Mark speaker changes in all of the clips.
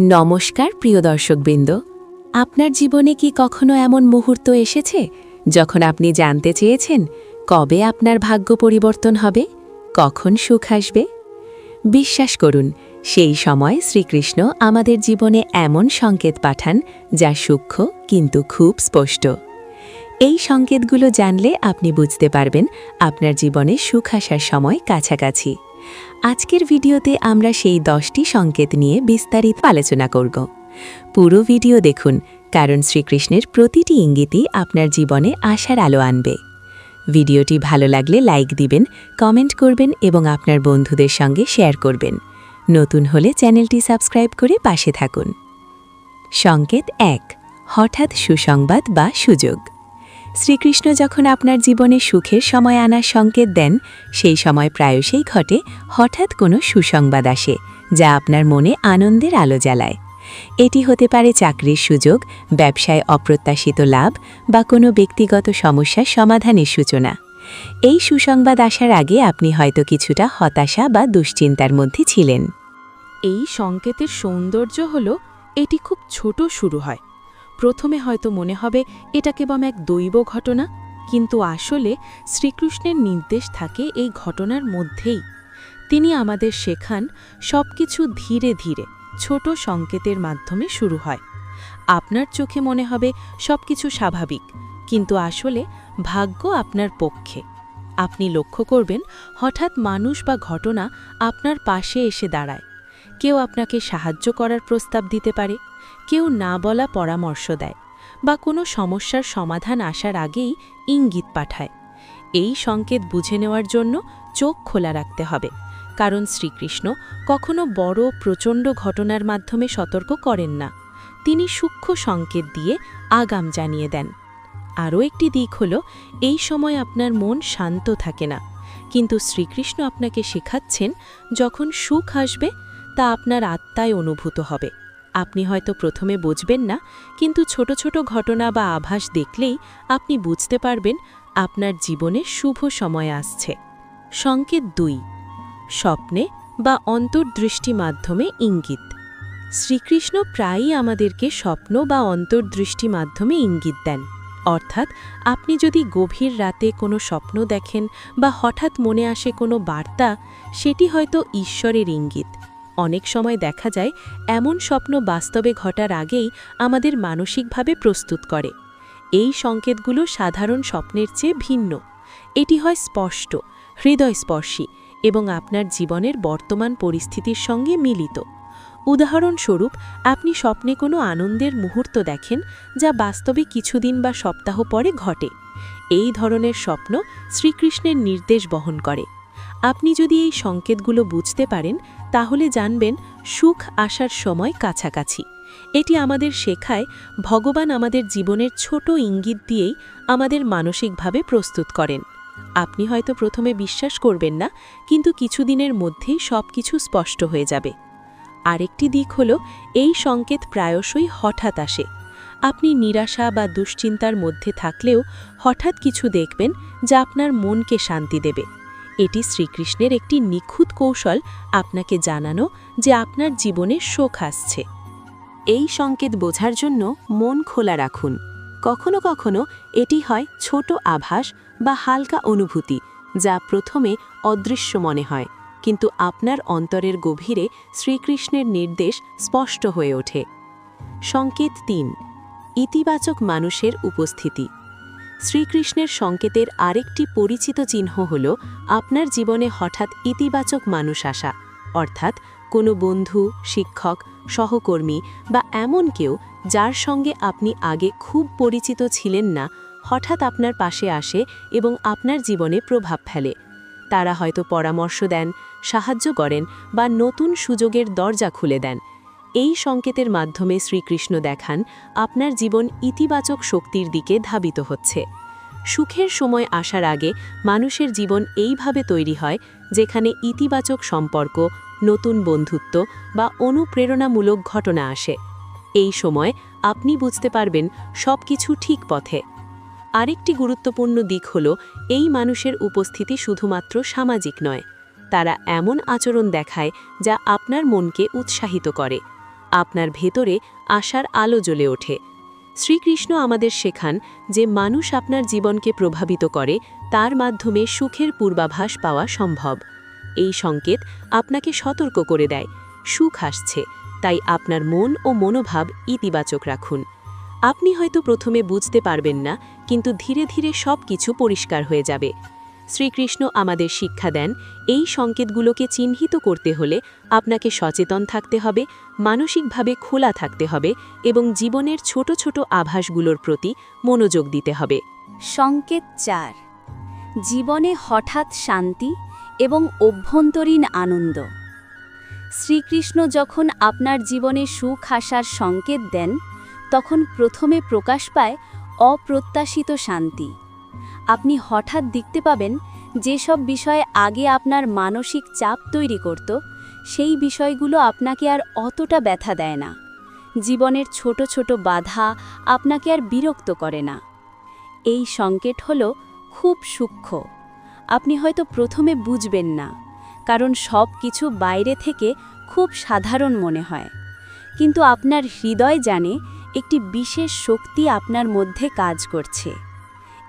Speaker 1: নমস্কার, প্রিয় দর্শকবৃন্দ। আপনার জীবনে কি কখনো এমন মুহূর্ত এসেছে যখন আপনি জানতে চেয়েছেন কবে আপনার ভাগ্য পরিবর্তন হবে? কখন সুখ আসবে? বিশ্বাস করুন, সেই সময় শ্রীকৃষ্ণ আমাদের জীবনে এমন সংকেত পাঠান যা সূক্ষ্ম কিন্তু খুব স্পষ্ট। এই সংকেতগুলো জানলে আপনি বুঝতে পারবেন আপনার জীবনে সুখ আসার সময় কাছাকাছি। আজকের ভিডিওতে আমরা সেই দশটি সংকেত নিয়ে বিস্তারিত আলোচনা করব। পুরো ভিডিও দেখুন, কারণ শ্রীকৃষ্ণের প্রতিটি ইঙ্গিতই আপনার জীবনে আশার আলো আনবে। ভিডিওটি ভালো লাগলে লাইক দিবেন, কমেন্ট করবেন এবং আপনার বন্ধুদের সঙ্গে শেয়ার করবেন। নতুন হলে চ্যানেলটি সাবস্ক্রাইব করে পাশে থাকুন। সংকেত এক, হঠাৎ সুসংবাদ বা সুযোগ। শ্রীকৃষ্ণ যখন আপনার জীবনে সুখের সময় আনার সংকেত দেন, সেই সময় প্রায়শই ঘটে হঠাৎ কোনো সুসংবাদ আসে, যা আপনার মনে আনন্দের আলো জ্বালায়। এটি হতে পারে চাকরির সুযোগ, ব্যবসায় অপ্রত্যাশিত লাভ বা কোনো ব্যক্তিগত সমস্যার সমাধানের সূচনা। এই সুসংবাদ আসার আগে আপনি হয়তো কিছুটা হতাশা বা দুশ্চিন্তার মধ্যে ছিলেন।
Speaker 2: এই সংকেতের সৌন্দর্য হল, এটি খুব ছোট শুরু হয়। প্রথমে হয়তো মনে হবে এটা কেবল এক দৈব ঘটনা, কিন্তু আসলে শ্রীকৃষ্ণের নির্দেশ থাকে এই ঘটনার মধ্যেই। তিনি আমাদের শেখান সব কিছু ধীরে ধীরে, ছোট সংকেতের মাধ্যমে শুরু হয়। আপনার চোখে মনে হবে সবকিছু স্বাভাবিক, কিন্তু আসলে ভাগ্য আপনার পক্ষে। আপনি লক্ষ্য করবেন, হঠাৎ মানুষ বা ঘটনা আপনার পাশে এসে দাঁড়ায়। কেউ আপনাকে সাহায্য করার প্রস্তাব দিতে পারে কেউ না বলা পরামর্শ দেয় বা কোনো সমস্যার সমাধান আসার আগেই ইঙ্গিত পাঠায়। এই সংকেত বুঝে নেওয়ার জন্য চোখ খোলা রাখতে হবে, কারণ শ্রীকৃষ্ণ কখনো বড় প্রচণ্ড ঘটনার মাধ্যমে সতর্ক করেন না। তিনি সূক্ষ্ম সংকেত দিয়ে আগাম জানিয়ে দেন। আরও একটি দিক হল, এই সময় আপনার মন শান্ত থাকে না, কিন্তু শ্রীকৃষ্ণ আপনাকে শেখাচ্ছেন যখন সুখ আসবে তা আপনার আত্মায় অনুভূত হবে। আপনি হয়তো প্রথমে বুঝবেন না, কিন্তু ছোট ছোট ঘটনা বা আভাস দেখলেই আপনি বুঝতে পারবেন আপনার জীবনে শুভ সময় আসছে। সংকেত দুই, স্বপ্নে বা অন্তর্দৃষ্টি মাধ্যমে ইঙ্গিত। শ্রীকৃষ্ণ প্রায়ই আমাদেরকে স্বপ্ন বা অন্তর্দৃষ্টি মাধ্যমে ইঙ্গিত দেন। অর্থাৎ আপনি যদি গভীর রাতে কোনো স্বপ্ন দেখেন বা হঠাৎ মনে আসে কোনো বার্তা, সেটি হয়তো ঈশ্বরের ইঙ্গিত। অনেক সময় দেখা যায়, এমন স্বপ্ন বাস্তবে ঘটার আগেই আমাদের মানসিকভাবে প্রস্তুত করে। এই সংকেতগুলো সাধারণ স্বপ্নের চেয়ে ভিন্ন। এটি হয় স্পষ্ট, হৃদয়স্পর্শী এবং আপনার জীবনের বর্তমান পরিস্থিতির সঙ্গে মিলিত। উদাহরণস্বরূপ, আপনি স্বপ্নে কোনো আনন্দের মুহূর্ত দেখেন যা বাস্তবে কিছুদিন বা সপ্তাহ পরে ঘটে। এই ধরনের স্বপ্ন শ্রীকৃষ্ণের নির্দেশ বহন করে। আপনি যদি এই সংকেতগুলো বুঝতে পারেন তাহলে জানবেন, সুখ আসার সময় কাছাকাছি। এটি আমাদের শেখায়, ভগবান আমাদের জীবনের ছোট ইঙ্গিত দিয়েই আমাদের মানসিকভাবে প্রস্তুত করেন। আপনি হয়তো প্রথমে বিশ্বাস করবেন না, কিন্তু কিছুদিনের মধ্যেই সব কিছু স্পষ্ট হয়ে যাবে। আরেকটি দিক হল, এই সংকেত প্রায়শই হঠাৎ আসে। আপনি নিরাশা বা দুশ্চিন্তার মধ্যে থাকলেও হঠাৎ কিছু দেখবেন যা আপনার মনকে শান্তি দেবে। এটি শ্রীকৃষ্ণের একটি নিখুঁত কৌশল আপনাকে জানানো যে আপনার জীবনে শোক আসছে।
Speaker 1: এই সংকেত বোঝার জন্য মন খোলা রাখুন। কখনো কখনো এটি হয় ছোট আভাস বা হালকা অনুভূতি, যা প্রথমে অদৃশ্য মনে হয়, কিন্তু আপনার অন্তরের গভীরে শ্রীকৃষ্ণের নির্দেশ স্পষ্ট হয়ে ওঠে। সংকেত তিন, ইতিবাচক মানুষের উপস্থিতি। শ্রীকৃষ্ণের সংকেতের আরেকটি পরিচিত চিহ্ন হল আপনার জীবনে হঠাৎ ইতিবাচক মানুষ আসা, অর্থাৎ কোনো বন্ধু, শিক্ষক, সহকর্মী বা এমন কেউ যার সঙ্গে আপনি আগে খুব পরিচিত ছিলেন না, হঠাৎ আপনার পাশে আসে এবং আপনার জীবনে প্রভাব ফেলে। তারা হয়তো পরামর্শ দেন, সাহায্য করেন বা নতুন সুযোগের দরজা খুলে দেন। এই সংকেতের মাধ্যমে শ্রীকৃষ্ণ দেখান আপনার জীবন ইতিবাচক শক্তির দিকে ধাবিত হচ্ছে। সুখের সময় আসার আগে মানুষের জীবন এইভাবে তৈরি হয় যেখানে ইতিবাচক সম্পর্ক, নতুন বন্ধুত্ব বা অনুপ্রেরণামূলক ঘটনা আসে। এই সময় আপনি বুঝতে পারবেন সব কিছু ঠিক পথে। আরেকটি গুরুত্বপূর্ণ দিক হল এই মানুষের উপস্থিতি শুধুমাত্র সামাজিক নয়। তারা এমন আচরণ দেখায় যা আপনার মনকে উৎসাহিত করে।
Speaker 3: আপনার ভেতরে আশার আলো জ্বলে ওঠে। শ্রীকৃষ্ণ আমাদের শেখান যে মানুষ আপনার জীবনকে প্রভাবিত করে, তার মাধ্যমে সুখের পূর্বাভাস পাওয়া সম্ভব। এই সংকেত আপনাকে সতর্ক করে দেয়। সুখ আসছে, তাই আপনার মন ও মনোভাব ইতিবাচক রাখুন। আপনি হয়তো প্রথমে বুঝতে পারবেন না, কিন্তু ধীরে ধীরে সব কিছু পরিষ্কার হয়ে যাবে। শ্রীকৃষ্ণ আমাদের শিক্ষা দেন, এই সংকেতগুলোকে চিহ্নিত করতে হলে আপনাকে সচেতন থাকতে হবে, মানসিকভাবে খোলা থাকতে হবে এবং জীবনের ছোট ছোট আভাসগুলোর প্রতি মনোযোগ দিতে হবে।
Speaker 2: সংকেত চার, জীবনে হঠাৎ শান্তি এবং অভ্যন্তরীণ আনন্দ। শ্রীকৃষ্ণ যখন আপনার জীবনে সুখ আসার সংকেত দেন, তখন প্রথমে প্রকাশ পায় অপ্রত্যাশিত শান্তি। আপনি হঠাৎ দেখতে পাবেন যেসব বিষয়ে আগে আপনার মানসিক চাপ তৈরি করত, সেই বিষয়গুলো আপনাকে আর অতটা ব্যথা দেয় না। জীবনের ছোট ছোট বাধা আপনাকে আর বিরক্ত করে না। এই সংকেট হল খুব সূক্ষ্ম। আপনি হয়তো প্রথমে বুঝবেন না, কারণ সব কিছু বাইরে থেকে খুব সাধারণ মনে হয়। কিন্তু আপনার হৃদয় জানে একটি বিশেষ শক্তি আপনার মধ্যে কাজ করছে।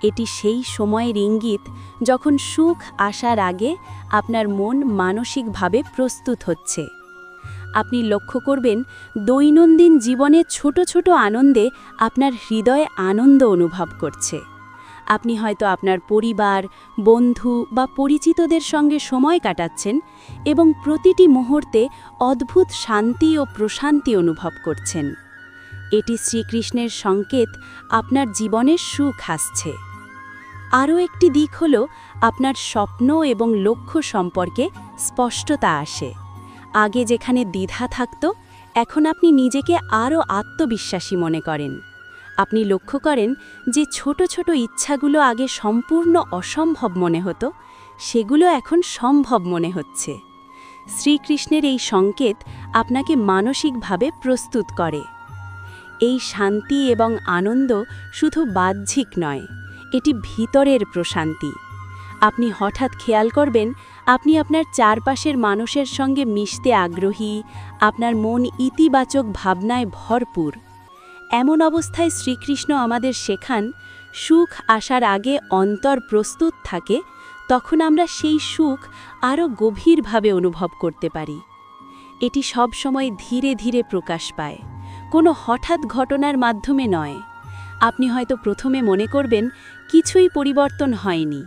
Speaker 2: এটি সেই সময়ের ইঙ্গিত যখন সুখ আসার আগে আপনার মন মানসিকভাবে প্রস্তুত হচ্ছে। আপনি লক্ষ্য করবেন, দৈনন্দিন জীবনে ছোট ছোট আনন্দে আপনার হৃদয়ে আনন্দ অনুভব করছে। আপনি হয়তো আপনার পরিবার, বন্ধু বা পরিচিতদের সঙ্গে সময় কাটাচ্ছেন এবং প্রতিটি মুহূর্তে অদ্ভুত শান্তি ও প্রশান্তি অনুভব করছেন। এটি শ্রীকৃষ্ণের সংকেত আপনার জীবনের সুখ আসছে আরও একটি দিক হল আপনার স্বপ্ন এবং লক্ষ্য সম্পর্কে স্পষ্টতা আসে। আগে যেখানে দ্বিধা থাকত, এখন আপনি নিজেকে আরও আত্মবিশ্বাসী মনে করেন। আপনি লক্ষ্য করেন যে ছোট ছোট ইচ্ছাগুলো আগে সম্পূর্ণ অসম্ভব মনে হতো, সেগুলো এখন সম্ভব মনে হচ্ছে। শ্রীকৃষ্ণের এই সংকেত আপনাকে মানসিকভাবে প্রস্তুত করে। এই শান্তি এবং আনন্দ শুধু বাহ্যিক নয় এটি ভিতরের প্রশান্তি। আপনি হঠাৎ খেয়াল করবেন, আপনি আপনার চারপাশের মানুষের সঙ্গে মিশতে আগ্রহী, আপনার মন ইতিবাচক ভাবনায় ভরপুর। এমন অবস্থায় শ্রীকৃষ্ণ আমাদের শেখান, সুখ আসার আগে অন্তর প্রস্তুত থাকে, তখন আমরা সেই সুখ আরও গভীরভাবে অনুভব করতে পারি। এটি সবসময় ধীরে ধীরে প্রকাশ পায়। কোনো হঠাৎ ঘটনার মাধ্যমে নয়। আপনি হয়তো প্রথমে মনে করবেন কিছুই পরিবর্তন হয়নি।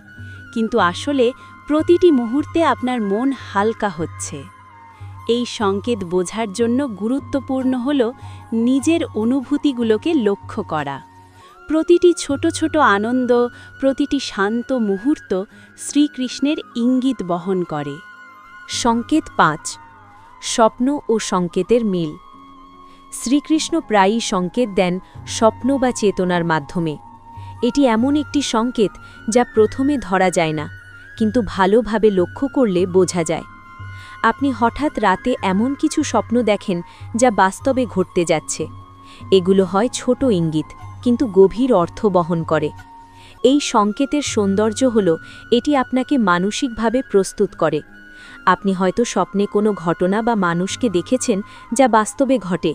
Speaker 2: কিন্তু আসলে প্রতিটি মুহূর্তে আপনার মন হালকা হচ্ছে। এই সংকেত বোঝার জন্য গুরুত্বপূর্ণ হল নিজের অনুভূতিগুলোকে লক্ষ্য করা। প্রতিটি ছোট ছোট আনন্দ, প্রতিটি শান্ত মুহূর্ত শ্রীকৃষ্ণের ইঙ্গিত বহন করে।
Speaker 3: সংকেত পাঁচ, স্বপ্ন ও সংকেতের মিল। শ্রীকৃষ্ণ প্রায়ই সংকেত দেন স্বপ্ন বা চেতনার মাধ্যমে। এটি এমন একটি সংকেত যা প্রথমে ধরা যায় না, কিন্তু ভালোভাবে লক্ষ্য করলে বোঝা যায়। আপনি হঠাৎ রাতে এমন কিছু স্বপ্ন দেখেন যা বাস্তবে ঘটতে যাচ্ছে। এগুলো হয় ছোট ইঙ্গিত, কিন্তু গভীর অর্থ বহন করে। এই সংকেতের সৌন্দর্য হল, এটি আপনাকে মানসিকভাবে প্রস্তুত করে। আপনি হয়তো স্বপ্নে কোনো ঘটনা বা মানুষকে দেখেছেন যা বাস্তবে ঘটে।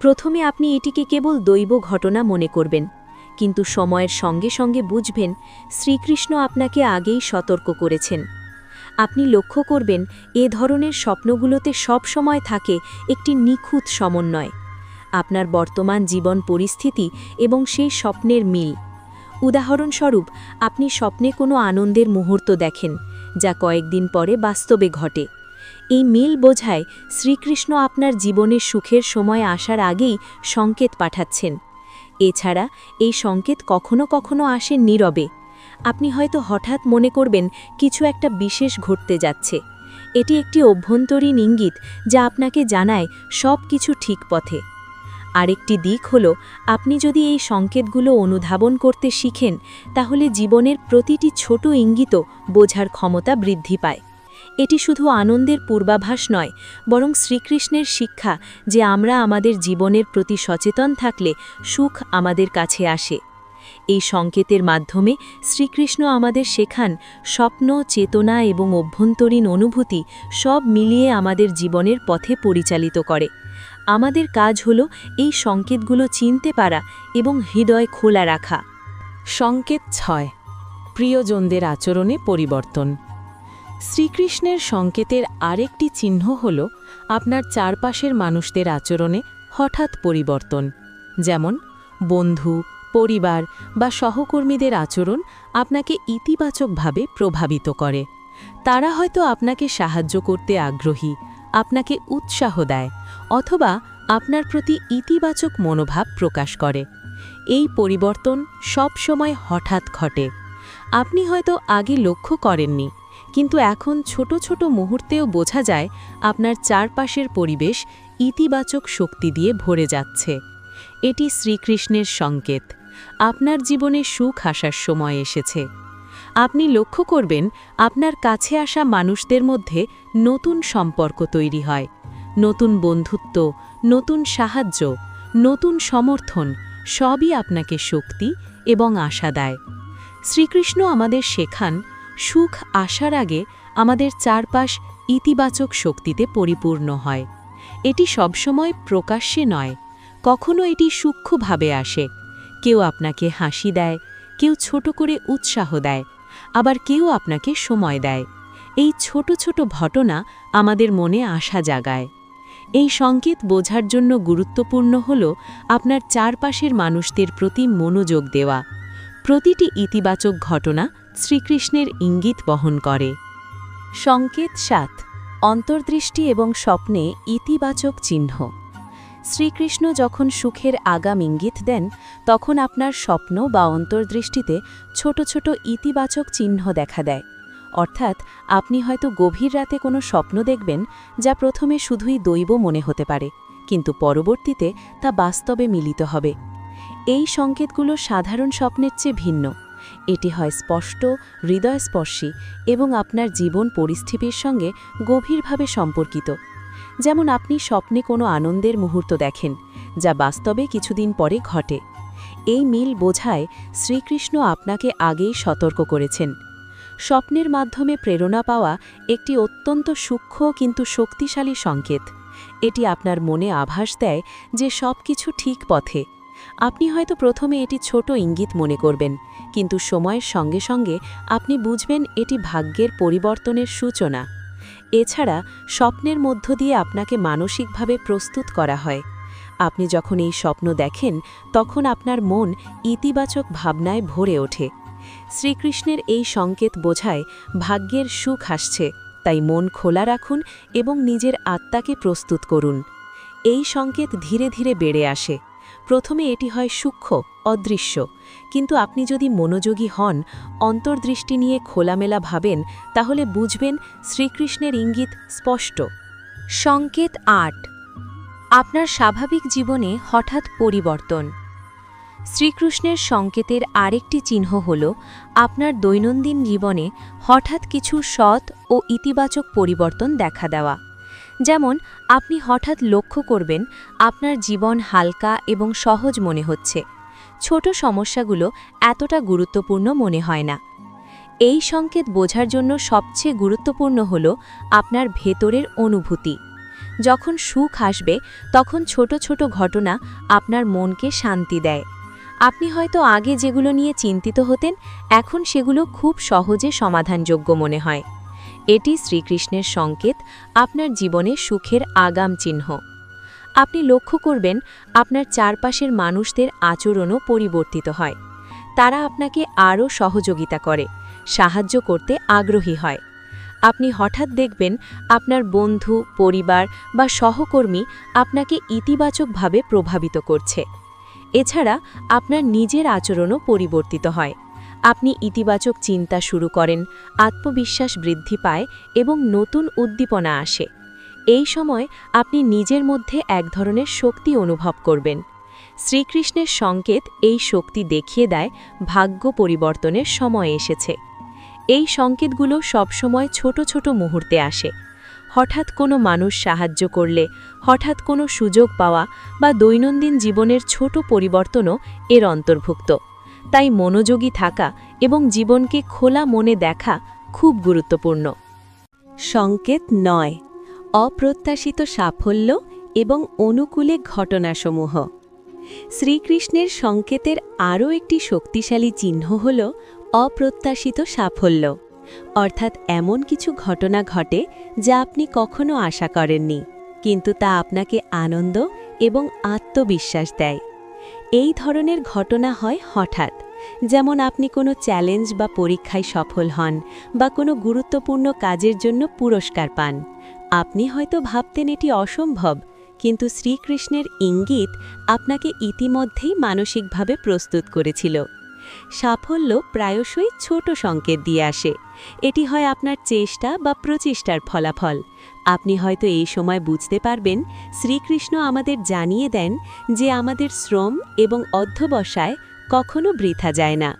Speaker 3: প্রথমে আপনি এটিকে কেবল দৈব ঘটনা মনে করবেন। কিন্তু সময়ের সঙ্গে সঙ্গে বুঝবেন শ্রীকৃষ্ণ আপনাকে আগেই সতর্ক করেছেন। আপনি লক্ষ্য করবেন, এ ধরনের স্বপ্নগুলোতে সব সময় থাকে একটি নিখুঁত সমন্বয়। আপনার বর্তমান জীবন পরিস্থিতি এবং সেই স্বপ্নের মিল। উদাহরণস্বরূপ, আপনি স্বপ্নে কোনো আনন্দের মুহূর্ত দেখেন, যা কয়েকদিন পরে বাস্তবে ঘটে। এই মিল বোঝায় শ্রীকৃষ্ণ আপনার জীবনের সুখের সময় আসার আগেই সংকেত পাঠাচ্ছেন। এছাড়া এই সংকেত কখনো কখনো আসে নীরবে। আপনি হয়তো হঠাৎ মনে করবেন কিছু একটা বিশেষ ঘটতে যাচ্ছে। এটি একটি অভ্যন্তরীণ ইঙ্গিত যা আপনাকে জানায় সব কিছু ঠিক পথে। আরেকটি দিক হল, আপনি যদি এই সংকেতগুলো অনুধাবন করতে শিখেন, তাহলে জীবনের প্রতিটি ছোট ইঙ্গিত বোঝার ক্ষমতা বৃদ্ধি পায়। এটি শুধু আনন্দের পূর্বাভাস নয়, বরং শ্রীকৃষ্ণের শিক্ষা যে আমরা আমাদের জীবনের প্রতি সচেতন থাকলে সুখ আমাদের কাছে আসে। এই সংকেতের মাধ্যমে শ্রীকৃষ্ণ আমাদের শেখান স্বপ্ন, চেতনা এবং অভ্যন্তরীণ অনুভূতি সব মিলিয়ে আমাদের জীবনের পথে পরিচালিত করে।
Speaker 2: আমাদের কাজ হলো এই সংকেতগুলো চিনতে পারা এবং হৃদয় খোলা রাখা। সংকেত ছয়, প্রিয়জনদের আচরণে পরিবর্তন। শ্রীকৃষ্ণের সংকেতের আরেকটি চিহ্ন হল আপনার চারপাশের মানুষদের আচরণে হঠাৎ পরিবর্তন। যেমন, বন্ধু, পরিবার বা সহকর্মীদের আচরণ আপনাকে ইতিবাচকভাবে প্রভাবিত করে। তারা হয়তো আপনাকে সাহায্য করতে আগ্রহী, আপনাকে উৎসাহ দেয় অথবা আপনার প্রতি ইতিবাচক মনোভাব প্রকাশ করে। এই পরিবর্তন সব সময় হঠাৎ ঘটে। আপনি হয়তো আগে লক্ষ্য করেননি কিন্তু এখন ছোট ছোট মুহূর্তেও বোঝা যায় আপনার চারপাশের পরিবেশ ইতিবাচক শক্তি দিয়ে ভরে যাচ্ছে। এটি শ্রীকৃষ্ণের সংকেত। আপনার জীবনে সুখ আসার সময় এসেছে। আপনি লক্ষ্য করবেন, আপনার কাছে আসা মানুষদের মধ্যে নতুন সম্পর্ক তৈরি হয়। নতুন বন্ধুত্ব, নতুন সাহায্য, নতুন সমর্থন, সবই আপনাকে শক্তি এবং আশা দেয়। শ্রীকৃষ্ণ আমাদের শেখান সুখ আসার আগে আমাদের চারপাশ ইতিবাচক শক্তিতে পরিপূর্ণ হয়। এটি সবসময় প্রকাশ্যে নয়, কখনো এটি সূক্ষ্মভাবে আসে। কেউ আপনাকে হাসি দেয়, কেউ ছোট করে উৎসাহ দেয়, আবার কেউ আপনাকে সময় দেয়। এই ছোট ছোট ঘটনা আমাদের মনে আশা জাগায়। এই সংকেত বোঝার জন্য গুরুত্বপূর্ণ হল আপনার চারপাশের মানুষদের প্রতি মনোযোগ দেওয়া। প্রতিটি ইতিবাচক ঘটনা শ্রীকৃষ্ণের ইঙ্গিত বহন করে। সংকেত সাত, অন্তর্দৃষ্টি এবং স্বপ্নে ইতিবাচক চিহ্ন। শ্রীকৃষ্ণ যখন সুখের আগাম ইঙ্গিত দেন, তখন আপনার স্বপ্ন বা অন্তর্দৃষ্টিতে ছোট ছোট ইতিবাচক চিহ্ন দেখা দেয়। অর্থাৎ আপনি হয়তো গভীর রাতে কোনো স্বপ্ন দেখবেন যা প্রথমে শুধুই দৈব মনে হতে পারে, কিন্তু পরবর্তীতে তা বাস্তবে মিলিত হবে। এই সংকেতগুলো সাধারণ স্বপ্নের চেয়ে ভিন্ন। এটি হয় স্পষ্ট, হৃদয়স্পর্শী এবং আপনার জীবন পরিস্থিতির সঙ্গে গভীরভাবে সম্পর্কিত। যেমন আপনি স্বপ্নে কোনো আনন্দের মুহূর্ত দেখেন, যা বাস্তবে কিছুদিন পরে ঘটে। এই মিল বোঝায় শ্রীকৃষ্ণ আপনাকে আগেই সতর্ক করেছেন। স্বপ্নের মাধ্যমে প্রেরণা পাওয়া একটি অত্যন্ত সূক্ষ্ম কিন্তু শক্তিশালী সংকেত। এটি আপনার মনে আভাস দেয় যে সব কিছু ঠিক পথে। আপনি হয়তো প্রথমে এটি ছোট ইঙ্গিত মনে করবেন, কিন্তু সময়ের সঙ্গে সঙ্গে আপনি বুঝবেন এটি ভাগ্যের পরিবর্তনের সূচনা। এছাড়া, স্বপ্নের মধ্য দিয়ে আপনাকে মানসিকভাবে প্রস্তুত করা হয়। আপনি যখন এই স্বপ্ন দেখেন, তখন আপনার মন ইতিবাচক ভাবনায় ভরে ওঠে। শ্রীকৃষ্ণের এই সংকেত বোঝায় ভাগ্যের সুখ আসছে, তাই মন খোলা রাখুন এবং নিজের আত্মাকে প্রস্তুত করুন। এই সংকেত ধীরে ধীরে বেড়ে আসে। প্রথমে এটি হয় সূক্ষ্ম, অদৃশ্য। কিন্তু আপনি যদি মনোযোগী হন, অন্তর্দৃষ্টি নিয়ে খোলামেলা ভাবেন, তাহলে বুঝবেন শ্রীকৃষ্ণের ইঙ্গিত স্পষ্ট।
Speaker 4: সংকেত আট। আপনার স্বাভাবিক জীবনে হঠাৎ পরিবর্তন। শ্রীকৃষ্ণের সংকেতের আরেকটি চিহ্ন হল, আপনার দৈনন্দিন জীবনে হঠাৎ কিছু সৎ ও ইতিবাচক পরিবর্তন দেখা দেওয়া। যেমন, আপনি হঠাৎ লক্ষ্য করবেন আপনার জীবন হালকা এবং সহজ মনে হচ্ছে। ছোট সমস্যাগুলো এতটা গুরুত্বপূর্ণ মনে হয় না। এই সংকেত বোঝার জন্য সবচেয়ে গুরুত্বপূর্ণ হল আপনার ভেতরের অনুভূতি। যখন সুখ আসবে, তখন ছোট ছোট ঘটনা আপনার মনকে শান্তি দেয়। আপনি হয়তো আগে যেগুলো নিয়ে চিন্তিত হতেন, এখন সেগুলো খুব সহজে সমাধানযোগ্য মনে হয়। এটি শ্রীকৃষ্ণের সংকেত, আপনার জীবনে সুখের আগাম চিহ্ন। আপনি লক্ষ্য করবেন, আপনার চারপাশের মানুষদের আচরণও পরিবর্তিত হয়। তারা আপনাকে আরও সহযোগিতা করে, সাহায্য করতে আগ্রহী হয়। আপনি হঠাৎ দেখবেন, আপনার বন্ধু, পরিবার বা সহকর্মী আপনাকে ইতিবাচকভাবে প্রভাবিত করছে। এছাড়া, আপনার নিজের আচরণও পরিবর্তিত হয়। আপনি ইতিবাচক চিন্তা শুরু করেন, আত্মবিশ্বাস বৃদ্ধি পায় এবং নতুন উদ্দীপনা আসে। এই সময় আপনি নিজের মধ্যে এক ধরনের শক্তি অনুভব করবেন। শ্রীকৃষ্ণের সংকেত এই শক্তি দেখিয়ে দেয় ভাগ্য পরিবর্তনের সময় এসেছে। এই সংকেতগুলো সবসময় ছোট ছোট মুহূর্তে আসে। হঠাৎ কোনো মানুষ সাহায্য করলে, হঠাৎ কোনো সুযোগ পাওয়া বা দৈনন্দিন জীবনের ছোট পরিবর্তনও এর অন্তর্ভুক্ত। তাই মনোযোগী থাকা এবং জীবনকে খোলা মনে দেখা খুব গুরুত্বপূর্ণ।
Speaker 2: সংকেত নয়, অপ্রত্যাশিত সাফল্য
Speaker 1: এবং অনুকূলে ঘটনাসমূহ। শ্রীকৃষ্ণের সংকেতের আরও একটি শক্তিশালী চিহ্ন হল অপ্রত্যাশিত সাফল্য। অর্থাৎ এমন কিছু ঘটনা ঘটে যা আপনি কখনো আশা করেননি, কিন্তু তা আপনাকে আনন্দ এবং আত্মবিশ্বাস দেয়। এই ধরনের ঘটনা হয় হঠাৎ। যেমন আপনি কোনো চ্যালেঞ্জ বা পরীক্ষায় সফল হন বা কোনো গুরুত্বপূর্ণ কাজের জন্য পুরস্কার পান। আপনি হয়তো ভাবতেন এটি অসম্ভব, কিন্তু শ্রীকৃষ্ণের ইঙ্গিত আপনাকে ইতিমধ্যেই মানসিকভাবে প্রস্তুত করেছিল। সাফল্য প্রায়শই ছোট সংকেত দিয়ে আসে। এটি হয় আপনার চেষ্টা বা প্রচেষ্টার ফলাফল। আপনি হয়তো এই সময় বুঝতে পারবেন, শ্রীকৃষ্ণ আমাদের জানিয়ে দেন যে আমাদের শ্রম এবং অধ্যবসায় কখনো বৃথা যায় না।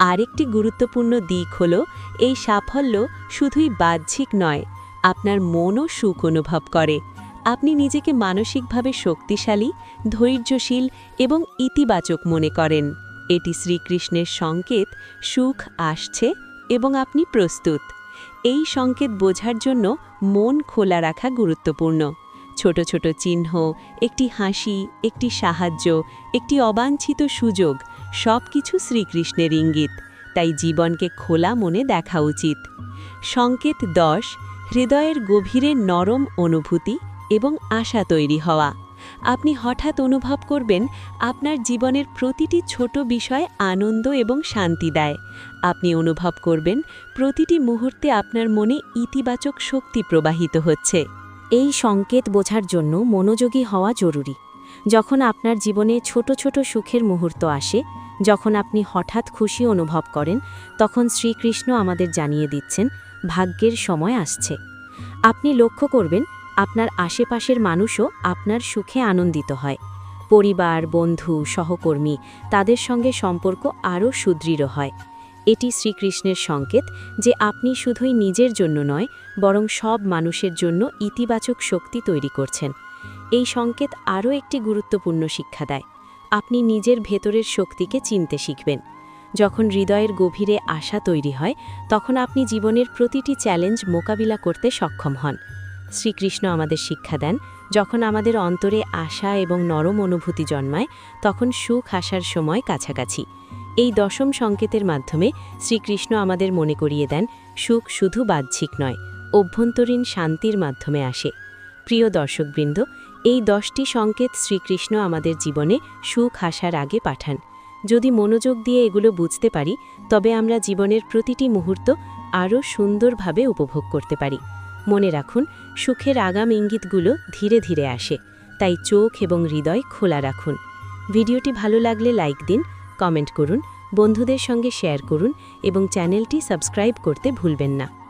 Speaker 1: আরেকটি গুরুত্বপূর্ণ দিক হল, এই সাফল্য শুধুই বাহ্যিক নয়, আপনার মনও সুখ অনুভব করে। আপনি নিজেকে মানসিকভাবে শক্তিশালী, ধৈর্যশীল এবং ইতিবাচক মনে করেন। এটি শ্রীকৃষ্ণের সংকেত, সুখ আসছে এবং আপনি প্রস্তুত। এই সংকেত বোঝার জন্য মন খোলা রাখা গুরুত্বপূর্ণ। ছোট ছোট চিহ্ন, একটি হাসি, একটি সাহায্য, একটি অবাঞ্ছিত সুযোগ সব কিছু শ্রীকৃষ্ণের ইঙ্গিত, তাই জীবনকে খোলা মনে দেখা উচিত। সংকেত দশ, হৃদয়ের গভীরে নরম অনুভূতি এবং আশা তৈরি হওয়া। আপনি হঠাৎ অনুভব করবেন আপনার জীবনের প্রতিটি ছোট বিষয় আনন্দ এবং শান্তি দেয়। আপনি অনুভব করবেন প্রতিটি মুহূর্তে আপনার মনে ইতিবাচক শক্তি প্রবাহিত হচ্ছে।
Speaker 2: এই সংকেত বোঝার জন্য মনোযোগী হওয়া জরুরি। যখন আপনার জীবনে ছোট ছোট সুখের মুহূর্ত আসে, যখন আপনি হঠাৎ খুশি অনুভব করেন, তখন শ্রীকৃষ্ণ আমাদের জানিয়ে দিচ্ছেন, ভাগ্যের সময় আসছে। আপনি লক্ষ্য করবেন আপনার আশেপাশের মানুষও আপনার সুখে আনন্দিত হয়। পরিবার, বন্ধু, সহকর্মী তাদের সঙ্গে সম্পর্ক আরও সুদৃঢ় হয়। এটি শ্রীকৃষ্ণের সংকেত যে আপনি শুধুই নিজের জন্য নয়, বরং সব মানুষের জন্য ইতিবাচক শক্তি তৈরি করছেন। এই সংকেত আরও একটি গুরুত্বপূর্ণ শিক্ষা দেয়। আপনি নিজের ভেতরের শক্তিকে চিনতে শিখবেন। যখন হৃদয়ের গভীরে আশা তৈরি হয়, তখন আপনি জীবনের প্রতিটি চ্যালেঞ্জ মোকাবিলা করতে সক্ষম হন। শ্রীকৃষ্ণ আমাদের শিক্ষা দেন, যখন আমাদের অন্তরে আশা এবং নরম অনুভূতি জন্মায়, তখন সুখ আসার সময় কাছাকাছি। এই দশম সংকেতের মাধ্যমে শ্রীকৃষ্ণ আমাদের মনে করিয়ে দেন, সুখ শুধু বাহ্যিক নয়, অভ্যন্তরীণ শান্তির মাধ্যমে আসে। প্রিয় দর্শকবৃন্দ, এই দশটি সংকেত শ্রীকৃষ্ণ আমাদের জীবনে সুখ আসার আগে পাঠান। যদি মনোযোগ দিয়ে এগুলো বুঝতে পারি, তবে আমরা জীবনের প্রতিটি মুহূর্ত আরও সুন্দরভাবে উপভোগ করতে পারি। মনে রাখুন, সুখের আগাম ইঙ্গিতগুলো ধীরে ধীরে আসে, তাই চোখ এবং হৃদয় খোলা রাখুন। ভিডিওটি ভালো লাগলে লাইক দিন, কমেন্ট করুন, বন্ধুদের সঙ্গে শেয়ার করুন এবং চ্যানেলটি সাবস্ক্রাইব করতে ভুলবেন না।